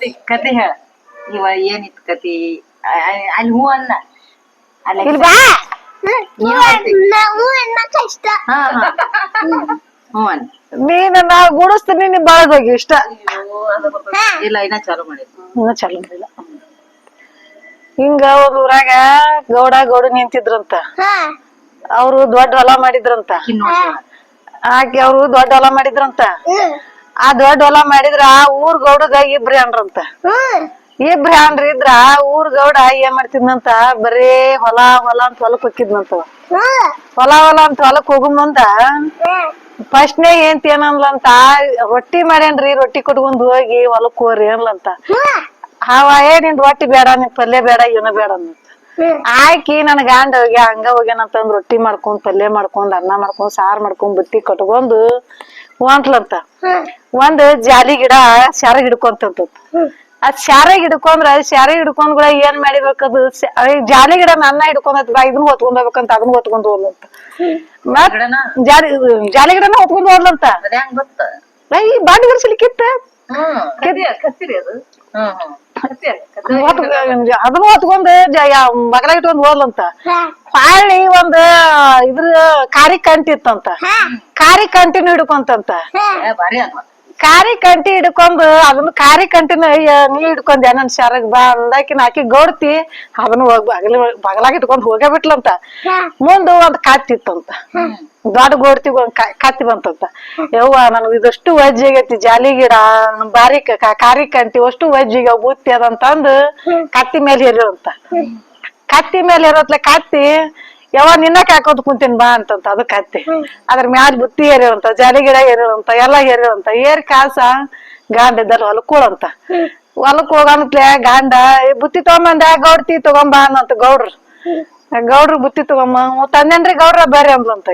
ಕತಿ ಕತೆ ಹೇಳ. ಇವ ಏನಿತ್ತು ಕತಿ? ಅಲ್ಲಿ ಹೂ ಅನ್ನ. ಅಲ್ಲಿ ಇಲ್ಲಿ ಬಾ. ನಾವು ಹೆಣ್ಮಕ್ಳ ಇಷ್ಟ. ಹಾ ಹಾ. ಹೂ ಅನ್ನ. ನೀನ್ ನಾ ಗುಡಿಸ್ತೀನಿ ನೀನ್ ಬಳಗ್ ಹೋಗಿ ಇಷ್ಟ? ಇಲ್ಲ ಇನ್ನ ಚಾಲು ಮಾಡಿದ್ರು ಇನ್ನ ಚಲೋ ಮಾಡಿಲ್ಲ. ಹಿಂಗ ಅವ್ರ ಊರಾಗ ಗೌಡ ಗೌಡ ನಿಂತಿದ್ರಂತ. ಅವ್ರು ದೊಡ್ಡ ಹೊಲ ಮಾಡಿದ್ರಂತ. ಆಕೆ ಅವ್ರು ದೊಡ್ಡ ಹೊಲ ಮಾಡಿದ್ರಂತ. ಆ ದೊಡ್ಡ ಹೊಲ ಮಾಡಿದ್ರ ಆ ಊರ್ ಗೌಡಗ ಇಬ್ರಿ ಅನ್ರಂತ ಹ್ಮ್. ಇಬ್ರಿ ಅನ್ರಿ ಇದ್ರ ಊರ್ ಗೌಡ ಏನ್ ಮಾಡ್ತಿದ್ನಂತ? ಬರೇ ಹೊಲ ಹೊಲ ಅಂತ ಹೊಲಕ್ ಹೊಕ್ಕಿದ್ನಂತ ಹೊಲ ಹೊಲ ಅಂತ ಹೊಲಕ್ ಹೋಗು ಮುಂದ ಹ್ಮ್. ಫಸ್ಟ್ನೇ ಏನ್ ಏನನ್ಲಂತ ರೊಟ್ಟಿ ಮಾಡ್ಯಾನ್ರಿ ರೊಟ್ಟಿ ಕೊಟ್ಕೊಂಡ್ ಹೋಗಿ ಹೊಲಕ್ ಹೋಗ್ರಿ ಅನ್ಲಂತ ಅವ ಏ ನಿನ್ ರೊಟ್ಟಿ ಬೇಡ ನಿನ್ ಪಲ್ಯ ಬೇಡ ಇವನ ಬೇಡ ಅನ್ನಂತ ಹ್ಮ್. ಆಕಿ ನನ್ ಗಂಡ ಹೋಗಿ ಹಂಗ ಹೋಗ್ಯಾನಂತಂದ್ ರೊಟ್ಟಿ ಮಾಡ್ಕೊಂಡ್ ಪಲ್ಯ ಮಾಡ್ಕೊಂಡ್ ಅನ್ನ ಮಾಡ್ಕೊಂಡ್ ಸಾರ್ ಮಾಡ್ಕೊಂಡ್ ಬುತ್ತಿ ಕಟ್ಕೊಂಡು ಹೊಂಟ್ಲಂತ ಒಂದ್ ಜಾಲಿ ಗಿಡ ಶಾರ ಹಿಡ್ಕೊಂತಂತ ಅದ್ ಶಾರ ಹಿಡ್ಕೊಂಡ್ರ ಶಾರ ಹಿಡ್ಕೊಂಡ್ ಕೂಡ ಏನ್ ಮಾಡಿಬೇಕದು ಜಾಲಿ ಗಿಡ ನನ್ನ ಹಿಡ್ಕೊಂಡ್ ಬಾ ಇದನ್ನ ಹೊತ್ಕೊಂಡ್ ಹೋಗ್ಬೇಕಂತ ಅದನ್ನ ಹೊತ್ಕೊಂಡ್ ಹೋಗ್ಲಂತ ಮತ್ ಜಾಲಿ ಜಾಲಿ ಗಿಡನ ಹೊತ್ಕೊಂಡ್ ಹೋಗ್ಲಂತ. ಈ ಬಾಂಡಿ ಬರ್ಸಲಿಕ್ಕಿತ್ತ ಹ್ಮ್ ಕತಿ ಕತ್ತಿರಿ ಅದು? ಹ್ಮ್ ಹ್ಮ್. ಕತ್ತಿ ಅಲ್ಲ, ಕತ್ತಿ. ಅದನ್ನ ಹೊತ್ಕೊಂಡ್ ಮಗಲ ಇಟ್ಕೊಂಡ್ ಹೋದ್ಲಂತ. ಹೊಳ್ಳಿ ಒಂದ್ ಇದ್ರ ಕಾರಿ ಕಂಟಿ ಇತ್ತಂತ. ಹಾ. ಕಾರಿ ಕಂಟಿನ ಹಿಡ್ಕೊಂತಂತ. ಕಾರಿ ಕಂಟಿ ಹಿಡ್ಕೊಂಡು ಅದನ್ನ ಕಾರಿ ಕಂಟಿನ ಅಯ್ಯ ನೀ ಹಿಡ್ಕೊಂಡ್ ನನ್ ಶಾರಗ್ ಬಾ ಅಂದಾಕಿನ ಆಕಿ ಗೋಡ್ತಿ ಅದನ್ನ ಹೋಗ್ ಬಗಲ ಬಗಲಾಗ ಇಟ್ಕೊಂಡ್ ಹೋಗೇ ಬಿಟ್ಲಂತ. ಹಾ. ಮುಂದ ಒಂದ್ ಕತ್ತಿತ್ತಂತ ದೊಡ್ಡ ಗೋಡ್ತಿ ಕತ್ತಿ ಬಂತಂತ. ಯವ್ವ ನನಗ್ ಇದಷ್ಟು ವಜ್ಜಿ ಆಗೈತಿ ಜಾಲಿ ಗಿಡ ಬಾರಿ ಕಾರಿ ಕಂಟಿ ಅಷ್ಟು ವಜ್ಜಿಗೆ ಬೂತಿ ಅದಂತಂದು ಕತ್ತಿ ಮೇಲೆ ಹೇರಿವಂತ ಕತ್ತಿ ಮೇಲೆ ಇರೋತ್ಲೆ ಕತ್ತಿ ಯಾವ ನಿನ್ನಕ್ಕೆ ಹಾಕೋದ್ ಕುಂತೀನಿ ಬಾ ಅಂತಂತ ಅದು ಕತ್ತಿ. ಅದ್ರ ಮ್ಯಾಲ ಬುತ್ತಿ ಏರಿರುವಂತ ಜಾಲಿ ಗಿಡ ಏರಿರುವಂತ ಎಲ್ಲಾ ಏರಿರುವಂತ ಏರ್ ಕಾಸ ಗಾಂಡ ಇದ್ದಾರ ಹೊಲಕ್ ಕೂಳಂತ ಹೊಲಕ್ ಹೋಗಂತ್ಲೆ ಗಾಂಡ "ಏ, ಬುತ್ತಿ ತಗೊಂಬಂದ ಗೌಡ್ತಿ ತಗೊಂಬ ಅನ್ನಂತ ಗೌಡ್ರು. ಗೌಡ್ರು ಬುತ್ತಿ ತಗೊಂಬ "ಹ್ಞೂ ತಂದೇನ್ರಿ ಗೌಡ್ರ ಬೇರೆ ಅಂದ್ಲಂತ.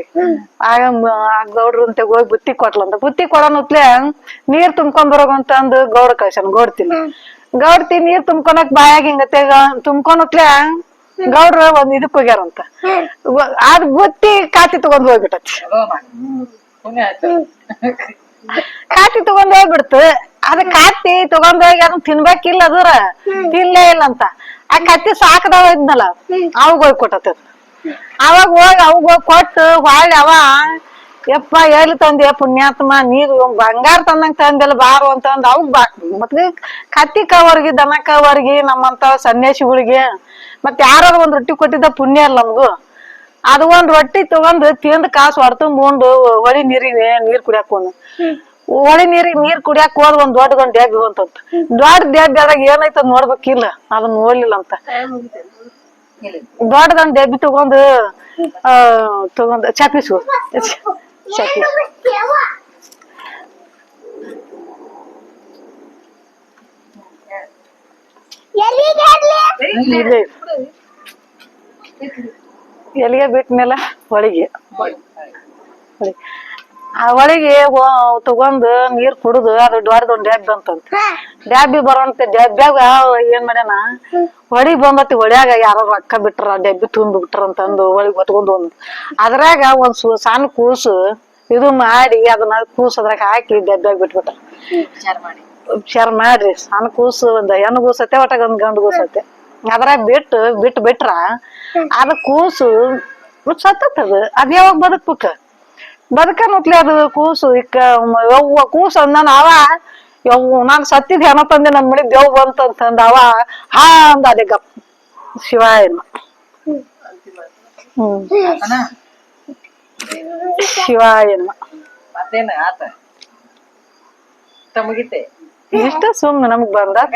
ಆಗ ಗೌಡ್ರು ಅಂತ ಹೋಗಿ ಬುತ್ತಿ ಕೊಟ್ಲಂತ. ಬುತ್ತಿ ಕೊಡೋನತ್ಲೆ ನೀರ್ ತುಂಬ್ಕೊಂಡ್ ಬರೋಗಂತ ಅಂದು ಗೌಡ ಕಳ್ಸನ್ ಗೌಡ್ತೀನಿ. ಗೌಡ್ತಿ ನೀರ್ ತುಂಬ್ಕೊಳಕ್ ಬಾಯಾಗ ಹಿಂಗತ್ತೆ ತೆಗ ತುಂಬ್ಕೊನತ್ಲೆ ಗೌಡ್ರ ಒಂದ್ ಇದಕ್ ಹೋಗ್ಯಾರಂತ ಅದ್ ಬುತ್ತಿ ಕಾತಿ ತಗೊಂಡ್ ಹೋಗ್ಬಿಟ್ಟತಿ. ಕಾತಿ ತಗೊಂಡ್ ಹೋಗ್ಬಿಡ್ತು. ಅದ ಕಾತಿ ತಗೊಂಡ್ ಹೋಗಿ ಅದನ್ನ ತಿನ್ಬೇಕಿಲ್ಲ ಅದರ. ತಿನ್ಲೇ ಇಲ್ಲ ಅಂತ. ಆ ಕತ್ತಿ ಸಾಕದವ ಇದ್ನಲ್ಲ ಅವಾಗ ಹೋಗಿ ಕೊಟ್ಟತ್ತ ಅವಾಗ ಹೋಗಿ ಅವಾಗ ಹೋಗಿ ಕೊಟ್ಟು ಹೊಳ್ಳಿ ಅವ ಯಪ್ಪ ಎಲ್ಲಿ ತಂದೆ ಪುಣ್ಯಾತ್ಮ? ನೀರು ಬಂಗಾರ ತಂದಂಗ ತಂದೆಲ್ಲ ಬಾರು ಅಂತಂದ್ ಅವ್ ಬಾ ಮತ್ತೆ ಕತ್ತಿ ಕವರ್ಗಿ ದನ ಕವರ್ಗಿ ನಮ್ಮಂತ ಸನ್ಯಾಸಿಗಳಿಗೆ. ಮತ್ ಯಾರಾದ್ರು ಒಂದ್ ರೊಟ್ಟಿ ಕೊಟ್ಟಿದ್ದ ಪುಣ್ಯ ಅಲ್ಲ ನಮ್ಗೂ. ಅದು ಒಂದ್ ರೊಟ್ಟಿ ತಗೊಂಡ್ ತಿಂದ್ ಕಾಸು ಹೊಡ್ತು ಮುಂಡು ಹೊಳಿ ನೀರಿಗೆ ನೀರ್ ಕುಡಿಯಾಕ ಒಳಿ ಹೊಳಿ ನೀರಿಗೆ ನೀರ್ ಕುಡಿಯಾಕ ಹೋದ್ ಒಂದ್ ದೊಡ್ಡ ಒಂದ್ ಡ್ಯಾಬಿ ಅಂತ ದೊಡ್ಡ ಡ್ಯಾಬಿ ಆದಾಗ ಏನೈತ ನೋಡ್ಬೇಕಿಲ್ಲ ಅದನ್ನ ನೋಡ್ಲಿಲ್ಲ ಅಂತ. ದೊಡ್ಡ ದೊಡ್ಡದೊಂದ್ ಡೆಬ್ಬಿ ತಗೊಂಡ್ ಆ ತಗೊಂಡ್ ಚಾಪಿಸು ಇಲ್ಲಿ ಎಲ್ಲಿಗೆ ಬಿಟ್ನಲ್ಲ? ಹೊಳಿಗೆ. ಹೊಳಿ. ತಗೊಂಡು ನೀರ್ ಕುಡಿದು ಅದು ದೊಡ್ಡದೊಂದ್ ಡ್ಯಾಬ್ ಬಂತಂತ. ಡ್ಯಾಬಿ ಬರೋಂತ ಡ್ಯಾಬ್ಯಾಗ ಏನ್ ಮಾಡ್ಯಾನ? ಹೊಳಿಗ್ ಬಂದತಿ ಹೊಳ್ಯಾಗ ಯಾರೋ ರೊಕ್ಕ ಬಿಟ್ರ ಡ್ಯಾಬಿ ತುಂಬಿ ಬಿಟ್ರ ಅಂತಂದು ಹೊಳಿಗ್ ಹೊತ್ಕೊಂಡ್ ಒಂದ್ ಅದ್ರಾಗ ಒಂದ್ ಸು ಸಣ್ಣ ಕೂಸು ಇದು ಮಾಡಿ ಅದನ್ನ ಕೂಸು ಅದ್ರಾಗ ಹಾಕಿ ಡ್ಯಾಬ್ಯಾಗ ಬಿಟ್ಬಿಟ್ಟ. ವಿಚಾರ ಮಾಡ್ರಿ ಸಣ್ಣ ಕೂಸು ಒಂದ್ ಹೆಣ್ಣು ಕೂಸತ್ತೆ ಒಟ್ಟಾಗ ಒಂದ್ ಗಂಡು ಕೂಸತ್ತೆ. ಅದ್ರಾಗ ಬಿಟ್ಟು ಬಿಟ್ಟು ಬಿಟ್ರ ಅದ ಕೂಸು ಸತ್ತದ ಅದ್ ಯಾವಾಗ ಬದುಕ್ಬೇಕ? ಬದುಕನ್ನುತ್ಲೆ ಅದು ಕೂಸು ಇಕ್ಕ ಯವ್ವ ಕೂಸು ಅಂದನ ಅವ. ಯವ್ವ ನಾನು ಸತ್ತಿದ್ ಹೆಣ ತಂದೆ ನಮ್ಮ ಮಳಿ ದೇವ್ ಬಂತಂತಂದ ಅವ. ಹಾ ಅಂದ ಅದೇ ಗಪ್ ಶಿವಾಯನ ಹ್ಮ್. ಶಿವ ಶಿವಾಯನ ಮತ್ತೇನ ಆತ? ತಮಗಿತೆ? ಇಷ್ಟ ಸುಮ್ನೆ ನಮಗ್ ಬಂದಾತ.